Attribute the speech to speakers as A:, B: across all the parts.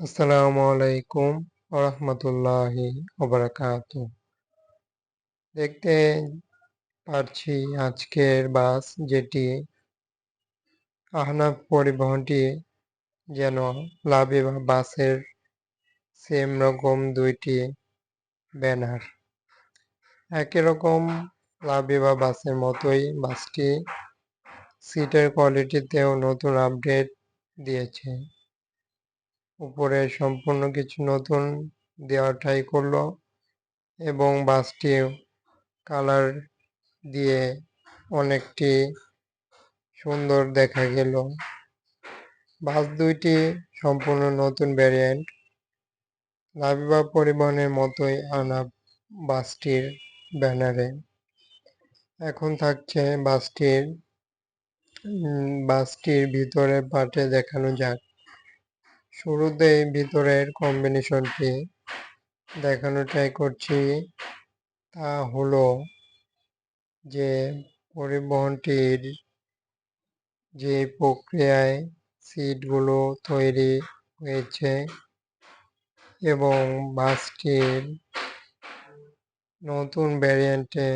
A: আসসালামু আলাইকুম ওরহমতুল্লাহি ওবরাকাতু দেখতে পাচ্ছি আজকের বাস যেটি আহনাফ পরিবহনটি যেন লাবিবা বাসের সেম রকম দুইটি ব্যানার। একই রকম লাবিবা বাসের মতোই বাসটি সিটের কোয়ালিটিতেও নতুন আপডেট দিয়েছে। উপরে সম্পূর্ণ কিছু নতুন দেওয়ার ট্রাই করল এবং বাসটি কালার দিয়ে অনেকটি সুন্দর দেখা গেল। বাস দুইটি সম্পূর্ণ নতুন ভ্যারিয়েন্ট লাবিবা পরিবহনের মতোই আনা বাসটির ব্যানারে। এখন থাকছে বাসটির বাসটির ভিতরে পাটে দেখানো যাক। শুরুতেই ভিতরের কম্বিনেশনটি দেখানো ট্রাই করছি। তা হলো যে পরিবহনটির যে প্রক্রিয়ায় সিটগুলো তৈরি হয়েছে এবং বাসটির নতুন ভ্যারিয়েন্টে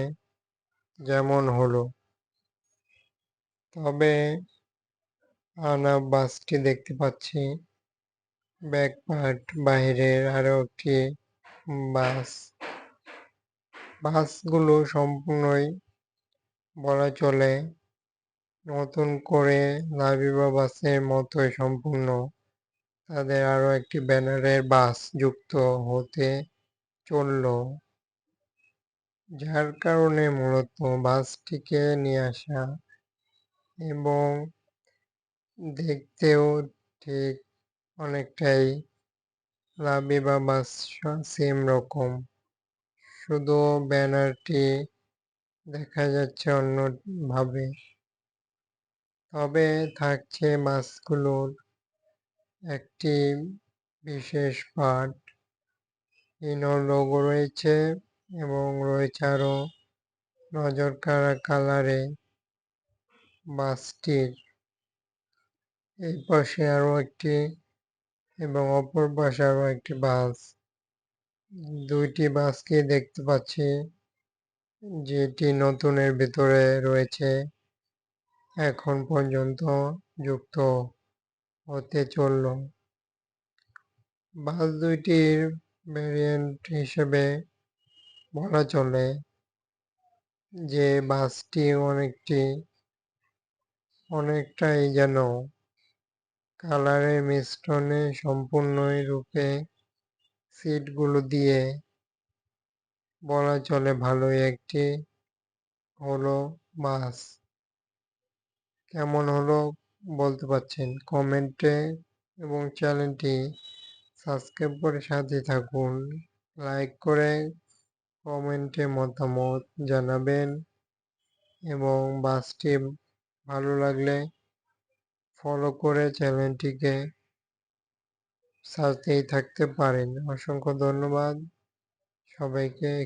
A: যেমন হলো। তবে আনা বাসটি দেখতে পাচ্ছি। ব্যাক পার্ট বাইরের আরও একটি বাস। বাসগুলো সম্পূর্ণই বলা চলে। নতুন করে লাবিবা বাসের মতোই সম্পূর্ণ। তাদের আরও একটি ব্যানারের বাস যুক্ত হতে চলল। যার কারণে মূলত বাসটিকে নিয়ে আসা এবং দেখতেও ঠিক অনেকটাই লাবিবা বাস সেম রকম। শুধু ব্যানারটি দেখা যাচ্ছে অন্যভাবে। তবে থাকছে মাছগুলোর একটি বিশেষ পার্ট ইনো লোগো রয়েছে এবং রয়েছে আরও নজর কাড়া কালারে বাসটির এই পাশে আরও একটি এবং অপর পাশে আরও একটি বাস। দুইটি বাসকে দেখতে পাচ্ছি, যেটি নতুনের ভিতরে রয়েছে। এখন পর্যন্ত যুক্ত হতে চলল। বাস দুইটির ভ্যারিয়েন্ট হিসেবে বলা চলে, যে বাসটি অনেকটি, অনেকটাই যেন কালারের মিশ্রণে সম্পূর্ণই রূপে সিটগুলো দিয়ে বলা চলে ভালোই একটি হলো বাস কেমন হলো বলতে পারছেন? কমেন্টে এবং চ্যানেলটি সাবস্ক্রাইব করে সাথে থাকুন। লাইক করে কমেন্টে মতামত জানাবেন এবং বাসটি ভালো লাগলে ফলো করে চ্যানেলটিকে সাথেই থাকতে পারেন। অসংখ্য ধন্যবাদ। সবাইকে